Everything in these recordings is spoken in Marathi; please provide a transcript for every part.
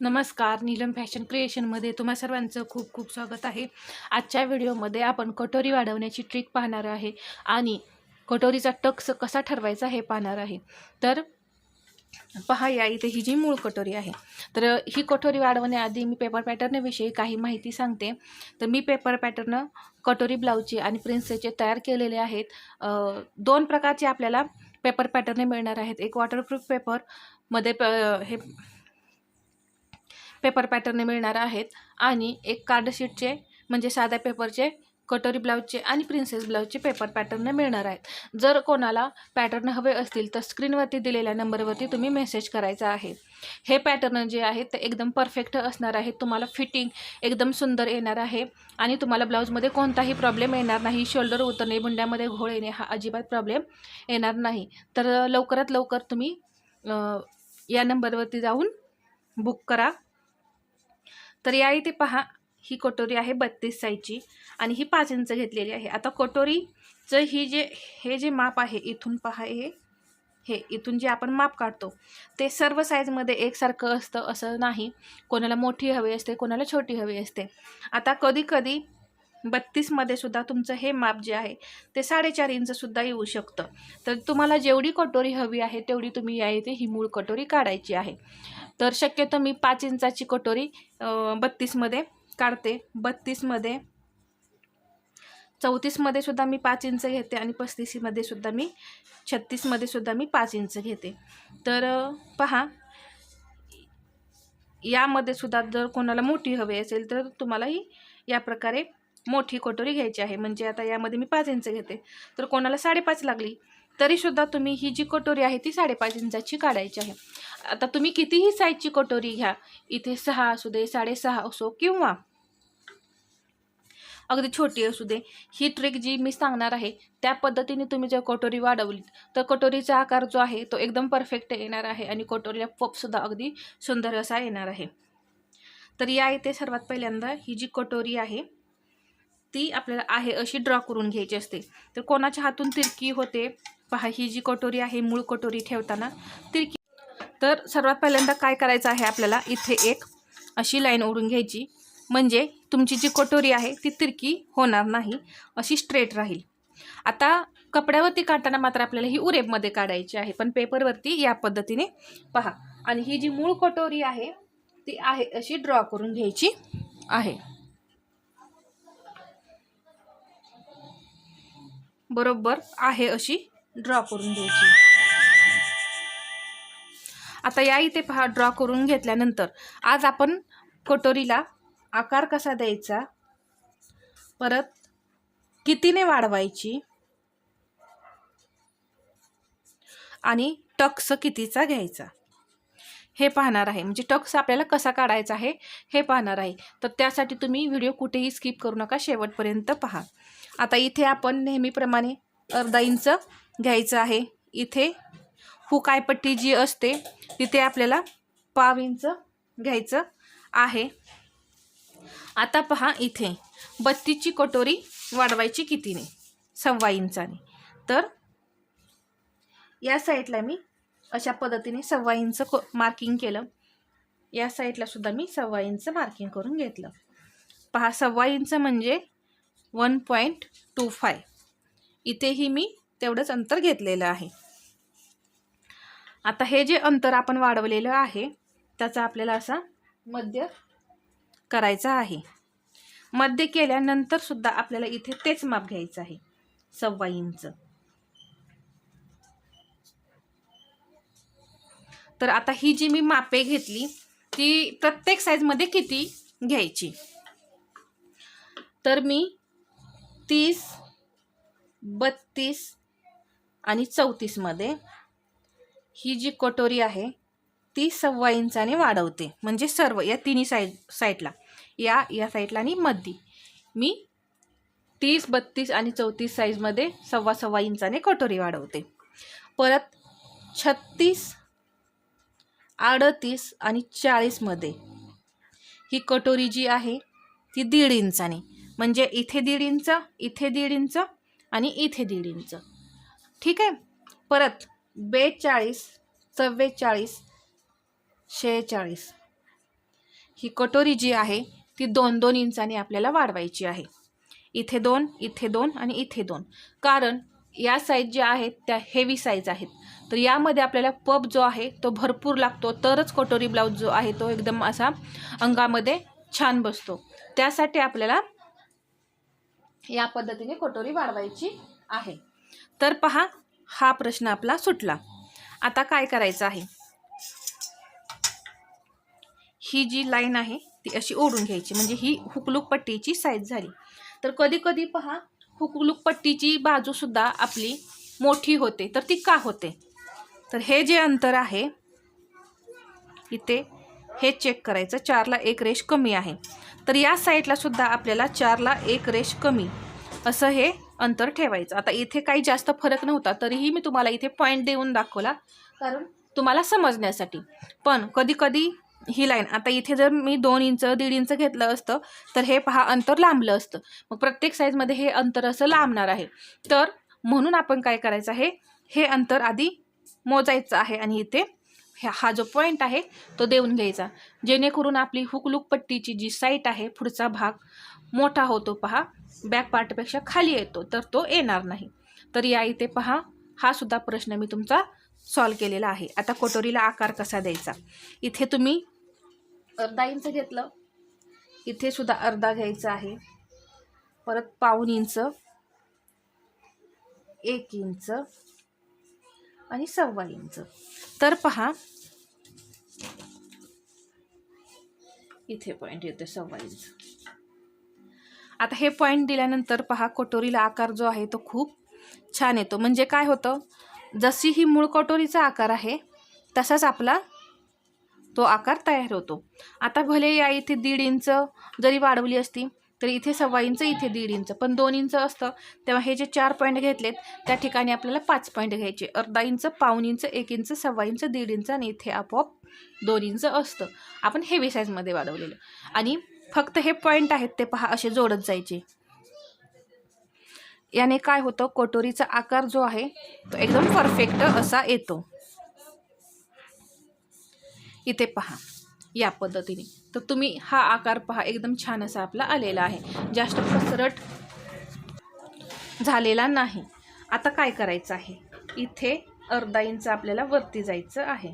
नमस्कार नीलम फॅशन क्रिएशनमध्ये तुम्हा सर्वांचं खूप खूप स्वागत आहे. आजच्या व्हिडिओमध्ये आपण कटोरी वाढवण्याची ट्रिक पाहणार आहे आणि कटोरीचा टक्स कसा ठरवायचा हे पाहणार आहे. तर पहा या इथे ही जी मूळ कटोरी आहे. तर ही कटोरी वाढवण्याआधी मी पेपर पॅटर्नविषयी काही माहिती सांगते. तर मी पेपर पॅटर्न कटोरी ब्लाऊजचे आणि प्रिन्सेसचे तयार केलेले आहेत. दोन प्रकारचे आपल्याला पेपर पॅटर्न मिळणार आहेत. एक वॉटरप्रूफ पेपरमध्ये प हे पेपर पॅटर्न मिळणार आहेत आणि एक कार्डशीटचे म्हणजे साध्या पेपरचे कटोरी ब्लाऊजचे आणि प्रिन्सेस ब्लाऊजचे पेपर पॅटर्न मिळणार आहेत. जर कोणाला पॅटर्न हवे असतील तर स्क्रीनवरती दिलेल्या नंबरवरती तुम्ही मेसेज करायचा आहे. हे पॅटर्न जे आहेत ते एकदम परफेक्ट असणार आहेत तुम्हाला फिटिंग एकदम सुंदर येणार आहे आणि तुम्हाला ब्लाऊजमध्ये कोणताही प्रॉब्लेम येणार नाही. शोल्डर उतरणे बुंड्यामध्ये घोळ येणे हा अजिबात प्रॉब्लेम येणार नाही. तर लवकरात लवकर तुम्ही या नंबरवरती जाऊन बुक करा. तर या इथे पहा ही कटोरी आहे बत्तीस साईजची आणि ही पाच इंच घेतलेली आहे. आता कटोरीचं ही जे हे जे माप आहे इथून पहा हे. हे इथून जे आपण माप काढतो ते सर्व साईजमध्ये एकसारखं असतं असं नाही. कोणाला मोठी हवी असते कोणाला छोटी हवी असते. आता कधी कधी बत्तीसमध्ये सुद्धा तुमचं हे माप जे आहे ते साडेचार इंचसुद्धा येऊ शकतं. तर तुम्हाला जेवढी कटोरी हवी आहे तेवढी तुम्ही या इथे ही मूळ कटोरी काढायची आहे. तर शक्यतो मी पाच इंचाची कटोरी बत्तीसमध्ये काढते. बत्तीसमध्ये चौतीसमध्ये सुद्धा मी पाच इंच घेते आणि पस्तीसमध्ये सुद्धा मी छत्तीसमध्ये सुद्धा मी पाच इंच घेते. तर पहा यामध्ये सुद्धा जर कोणाला मोठी हवी असेल तर तुम्हाला ही या प्रकारे मोठी कटोरी घ्यायची आहे. म्हणजे आता यामध्ये मी पाच इंच घेते. तर कोणाला साडेपाच लागली तरीसुद्धा तुम्ही ही जी कटोरी आहे ती साडेपाच इंचाची काढायची आहे. आता तुम्ही कितीही साईजची कटोरी घ्या इथे सहा असू दे साडेसहा असो किंवा अगदी छोटी असू दे ही ट्रिक जी मी सांगणार आहे त्या पद्धतीने तुम्ही जर कटोरी वाढवली तर कटोरीचा आकार जो आहे तो एकदम परफेक्ट येणार आहे आणि कटोरीला पपसुद्धा अगदी सुंदर असा येणार आहे. तर या इथे सर्वात पहिल्यांदा ही जी कटोरी आहे ती आपल्याला आहे अशी ड्रॉ करून घ्यायची असते. तर कोणाच्या हातून तिरकी होते? पहा ही जी कटोरी आहे मूळ कटोरी ठेवताना तिरकी. तर सर्वात पहिल्यांदा काय करायचं आहे आपल्याला? इथे एक अशी लाईन ओढून घ्यायची. म्हणजे तुमची जी कटोरी आहे ती तिरकी होणार नाही. अशी स्ट्रेट राहील. आता कपड्यावरती काढताना मात्र आपल्याला ही उरेबमध्ये काढायची आहे. पण पेपरवरती या पद्धतीने पहा. आणि ही जी मूळ कटोरी आहे ती आहे अशी ड्रॉ करून घ्यायची आहे. बरोबर आहे अशी ड्रॉ करून घ्यायची. आता या इथे पहा ड्रॉ करून घेतल्यानंतर आज आपण कटोरीला आकार कसा द्यायचा? परत कितीने वाढवायची? आणि टक्स कितीचा घ्यायचा? हे पाहणार आहे. म्हणजे टक्स आपल्याला कसा काढायचा आहे हे पाहणार आहे. तर त्यासाठी तुम्ही व्हिडिओ कुठेही स्किप करू नका शेवटपर्यंत पहा. आता इथे आपण नेहमीप्रमाणे अर्धा इंच घ्यायचं आहे. इथे हुकायपट्टी जी असते तिथे आपल्याला पाव इंच घ्यायचं आहे. आता पहा इथे बत्तीची कटोरी वाढवायची कितीने? सव्वा इंचाने. तर या साईडला मी अशा पद्धतीने सव्वा इंच को मार्किंग केलं. या साईडला सुद्धा मी सव्वा इंच मार्किंग करून घेतलं. पहा सव्वा इंच म्हणजे वन पॉईंट टू फाय. इथेही मी तेवढंच अंतर घेतलेलं आहे. आता हे जे अंतर आपण वाढवलेलं आहे त्याचा आपल्याला असा मध्य करायचा आहे. मध्य केल्यानंतरसुद्धा आपल्याला इथे तेच माप घ्यायचं आहे. सव्वा इंच. तर आता ही जी मी मापे घेतली ती प्रत्येक साईजमध्ये किती घ्यायची? तर मी तीस बत्तीस आणि चौतीसमध्ये ही जी कटोरी आहे ती सव्वा इंचाने वाढवते. म्हणजे सर्व या तिन्ही साईड साईडला. या या साईडला आणि मध्य मी तीस बत्तीस आणि चौतीस साईजमध्ये सव्वा सव्वा इंचाने कटोरी वाढवते. परत छत्तीस अडतीस आणि चाळीसमध्ये ही कटोरी जी आहे ती दीड इंचाने. म्हणजे इथे दीड इंच इथे दीड इंच आणि इथे दीड इंच ठीक? आहे परत बेचाळीस चव्वेचाळीस शेहेचाळीस. ही कटोरी जी आहे ती दोन दोन इंचाने आपल्याला वाढवायची आहे. इथे दोन इथे दोन आणि इथे दोन. कारण या साईज ज्या आहेत त्या हेवी साईज आहेत. तर यामध्ये आपल्याला पब जो आहे तो भरपूर लागतो. तरच कटोरी ब्लाऊज जो आहे तो एकदम असा अंगामध्ये छान बसतो. त्यासाठी आपल्याला या पद्धतीने कटोरी वाढवायची आहे. तर पहा हा प्रश्न आपला सुटला. आता काय करायचं आहे? ही जी लाईन आहे ती अशी ओढून घ्यायची. म्हणजे ही हुकलूक पट्टीची साईज झाली. तर कधी कधी पहा हुकलूक पट्टीची बाजूसुद्धा आपली मोठी होते. तर ती का होते? तर हे जे अंतर आहे इथे हे चेक करायचं. चारला एक रेश कमी आहे. तर या साईडला सुद्धा आपल्याला चारला एक रेश कमी असं हे अंतर ठेवायचं. आता इथे काही जास्त फरक नव्हता तरीही मी तुम्हाला इथे पॉईंट देऊन दाखवला. कारण तुम्हाला समजण्यासाठी. पण कधी कधी ही लाईन आता इथे जर मी दोन इंच दीड इंच घेतलं असतं तर हे पहा अंतर लांबलं असतं. मग प्रत्येक साईजमध्ये हे अंतर असं लांबणार आहे. तर म्हणून आपण काय करायचं आहे? हे अंतर आधी मोजायचं आहे आणि इथे ह्या हा जो पॉईंट आहे तो देऊन घ्यायचा. जेणेकरून आपली हुकलूक पट्टीची जी साईट आहे पुढचा भाग मोठा होतो पहा. बॅक पार्टपेक्षा खाली येतो तर तो येणार नाही. तर या इथे पहा हा सुद्धा प्रश्न मी तुमचा सॉल्व केलेला आहे. आता कटोरीला आकार कसा द्यायचा? इथे तुम्ही अर्धा इंच घेतलं. इथे सुद्धा अर्धा घ्यायचा आहे. परत पाऊन इंच एक इंच आणि सव्वा इंच तर पहा. इथे पॉईंट येते सव्वा इंच आता हे पॉईंट दिल्यानंतर पहा कटोरीला आकार जो आहे तो खूप छान येतो. म्हणजे काय होतं? जशी ही मूळ कटोरीचा आकार आहे तसाच आपला तो आकार तयार होतो. आता भले या इथे दीड इंच जरी वाढवली असती तर इथे सव्वा इंच इथे दीड इंच पण दोन इंच असतं. तेव्हा हे जे चार पॉईंट घेतलेत त्या ठिकाणी आपल्याला पाच पॉईंट घ्यायचे. अर्धा इंच पाऊन इंच एक इंच सव्वा इंच दीड इंच आणि इथे आपोआप दोन इंच असतं. आपण हेवी साईजमध्ये वाढवलेलं. आणि फक्त हे पॉईंट आहेत ते पहा असे जोडत जायचे. याने काय होतं कटोरीचा आकार जो आहे तो एकदम परफेक्ट असा येतो. इथे पहा या पद्धतीने. तर तुम्ही हा आकार पहा एकदम छान असा आपला आलेला आहे. जास्त पसरट झालेला नाही. आता काय करायचं आहे? इथे अर्धा इंच आपल्याला वरती जायचं आहे.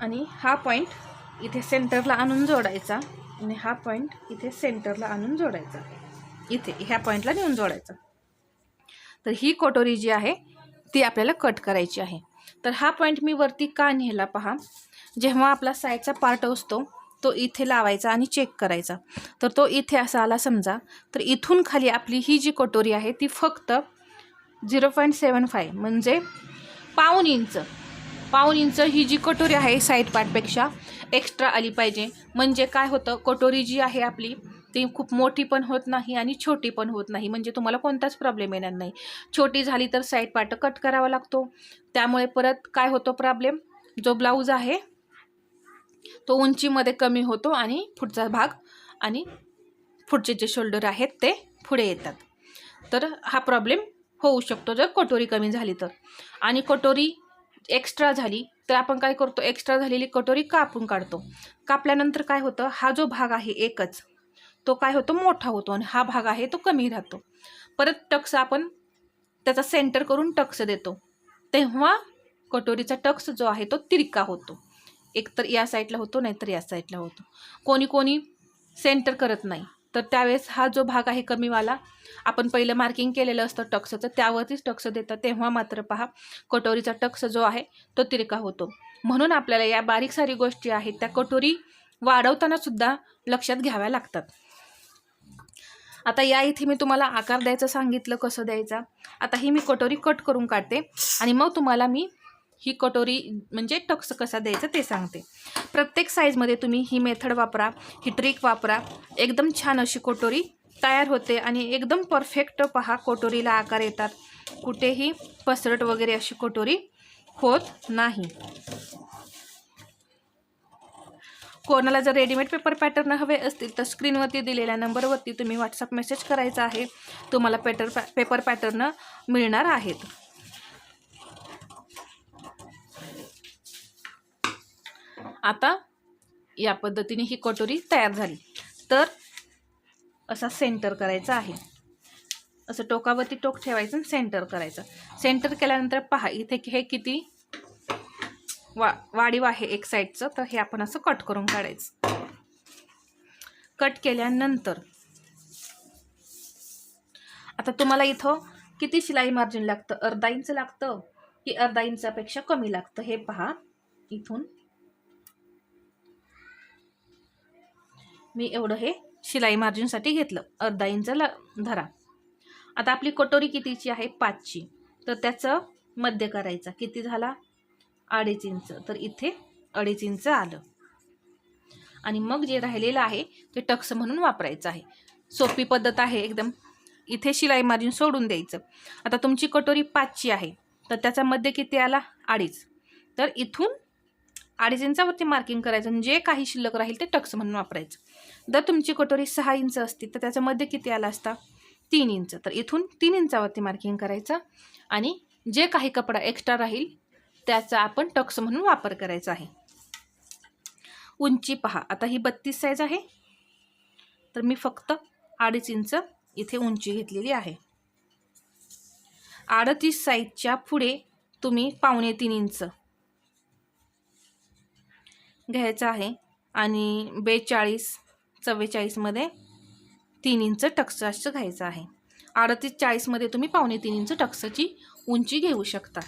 आणि हा पॉईंट इथे सेंटरला आणून जोडायचा. आणि हा पॉईंट इथे सेंटरला आणून जोडायचा. इथे ह्या पॉईंटला नेऊन जोडायचा. तर ही कटोरी जी आहे ती आपल्याला कट करायची आहे. तर हा पॉईंट मी वरती का नेला पहा? जेव्हा आपला साईडचा पार्ट असतो तो इथे लावायचा आणि चेक करायचा. तर तो इथे असा आला समजा. तर इथून खाली आपली ही जी कटोरी आहे ती फक्त झिरो पॉईंट सेवन फाय म्हणजे पाऊन इंच. पाऊन इंच ही जी कटोरी आहे साईड पार्टपेक्षा एक्स्ट्रा आली पाहिजे. म्हणजे काय होतं? कटोरी जी आहे आपली ती खूप मोठी पण होत नाही आणि छोटी पण होत नाही. म्हणजे तुम्हाला कोणताच प्रॉब्लेम येणार नाही. छोटी झाली तर साईड पार्ट कट करावा लागतो. त्यामुळे परत काय होतो प्रॉब्लेम जो ब्लाऊज आहे तो उंचीमध्ये कमी होतो आणि पुढचा भाग आणि पुढचे जे शोल्डर आहेत ते पुढे येतात. तर हा प्रॉब्लेम होऊ शकतो जर कटोरी कमी झाली तर. आणि कटोरी एक्स्ट्रा झाली तर आपण काय करतो? एक्स्ट्रा झालेली कटोरी कापून काढतो. कापल्यानंतर काय होतं? हा जो भाग आहे एकच. तो काय होतो मोठा होतो आणि हा भाग आहे तो कमी राहतो. परत टक्स आपण त्याचा सेंटर करून टक्स देतो. तेव्हा कटोरीचा टक्स जो आहे तो तिरका होतो. एकतर या साईडला होतो नाहीतर या साईडला होतो. कोणी कोणी सेंटर करत नाही. तर त्यावेळेस हा जो भाग आहे कमीवाला आपण पहिलं मार्किंग केलेलं असतं टक्सचं त्यावरतीच टक्स देतं तेव्हा मात्र पहा कटोरीचा टक्स जो आहे तो तिरका होतो. म्हणून आपल्याला या बारीक सारी गोष्टी आहेत त्या कटोरी वाढवताना सुद्धा लक्षात घ्याव्या लागतात. आता या इथे मी तुम्हाला आकार द्यायचं सांगितलं कसं द्यायचा? आता ही मी कटोरी कट करून काढते आणि मग तुम्हाला मी ही कटोरी म्हणजे टक्स कसा द्यायचा ते सांगते. प्रत्येक साईजमध्ये तुम्ही ही मेथड वापरा ही ट्रिक वापरा. एकदम छान अशी कटोरी तयार होते आणि एकदम परफेक्ट पहा कटोरीला आकार येतात. कुठेही पसरट वगैरे अशी कटोरी होत नाही. कोणाला जर रेडीमेड पेपर पॅटर्न हवे असतील तर स्क्रीनवरती दिलेल्या नंबरवरती तुम्ही व्हॉट्सअप मेसेज करायचा आहे. तुम्हाला पेटर पॅ पेपर पॅटर्न मिळणार आहेत. आता या पद्धतीने ही कटोरी तयार झाली. तर असा सेंटर करायचा आहे. असं टोकावरती टोक ठेवायचं आणि सेंटर करायचं. सेंटर केल्यानंतर पहा इथे हे किती वा वाढीव आहे एक साईडचं तर हे आपण असं कट करून काढायचं. कट केल्यानंतर आता तुम्हाला इथं किती शिलाई मार्जिन लागतं? अर्धा इंच लागतं की अर्धा इंचापेक्षा कमी लागतं? हे पहा इथून. मी एवढं हे शिलाई मार्जिनसाठी घेतलं. अर्धा इंच धरा. आता आपली कटोरी कितीची आहे? पाचची. तर त्याचं मध्य करायचा. किती झाला? अडीच इंच तर इथे अडीच इंच आलं. आणि मग जे राहिलेलं आहे ते टक्स म्हणून वापरायचं आहे. सोपी पद्धत आहे एकदम. इथे शिलाई मार्जिन सोडून द्यायचं. आता तुमची कटोरी पाचची आहे. तर त्याचा मध्य किती आला? अडीच. तर इथून अडीच इंचावरती मार्किंग करायचं आणि जे काही शिल्लक राहील ते टक्स म्हणून वापरायचं. जर तुमची कटोरी सहा इंच असती तर त्याचा मध्य किती आला असता? तीन इंच. तर इथून तीन इंचावरती मार्किंग करायचं. आणि जे काही कपडा एक्स्ट्रा राहील त्याचा आपण टक्स म्हणून वापर करायचा आहे. उंची पहा. आता ही बत्तीस साईज आहे. तर मी फक्त अडीच इंच इथे उंची घेतलेली आहे. अडतीस साईजच्या पुढे तुम्ही पावणे तीन इंच घ्यायचं आहे. आणि बेचाळीस चव्वेचाळीसमध्ये तीन इंच टक्साचं घ्यायचं आहे. अडतीस चाळीसमध्ये तुम्ही पावणे तीन इंच टक्साची उंची घेऊ शकता.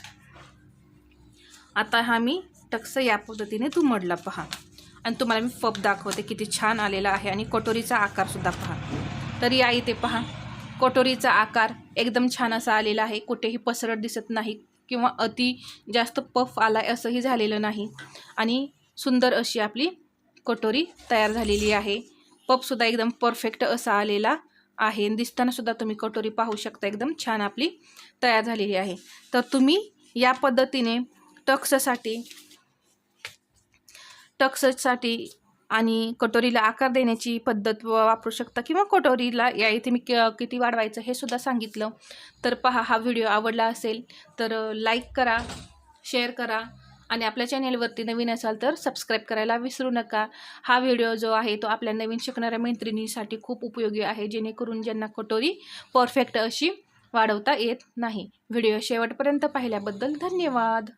आता हा मी टक्स या पद्धतीने तुमडला पहा. आणि तुम्हाला मी फप दाखवते किती छान आलेला आहे आणि कटोरीचा आकारसुद्धा पहा. तर या इथे पहा. कटोरीचा आकार एकदम छान असा आलेला आहे. कुठेही पसरट दिसत नाही किंवा अति जास्त पफ आला असंही झालेलं नाही. आणि सुंदर अशी आपली कटोरी तयार झालेली आहे. पफसुद्धा एकदम परफेक्ट असा आलेला आहे. दिसतानासुद्धा तुम्ही कटोरी पाहू शकता. एकदम छान आपली तयार झालेली आहे. तर तुम्ही या पद्धतीने टक्ससाठी. टक्ससाठी आणि कटोरीला आकार देण्याची पद्धत वापरू शकता किंवा कटोरीला या इथे मी क- किती वाढवायचं हे सुद्धा सांगितलं. तर पहा हा व्हिडिओ आवडला असेल तर लाईक करा शेअर करा आणि आपल्या चॅनेलवरती नवीन असाल तर सबस्क्राईब करायला विसरू नका. हा व्हिडिओ जो आहे तो आपल्या नवीन शिकणाऱ्या मैत्रिणीसाठी खूप उपयोगी आहे जेणेकरून ज्यांना कटोरी परफेक्ट अशी वाढवता येत नाही. व्हिडिओ शेवटपर्यंत पाहिल्याबद्दल धन्यवाद.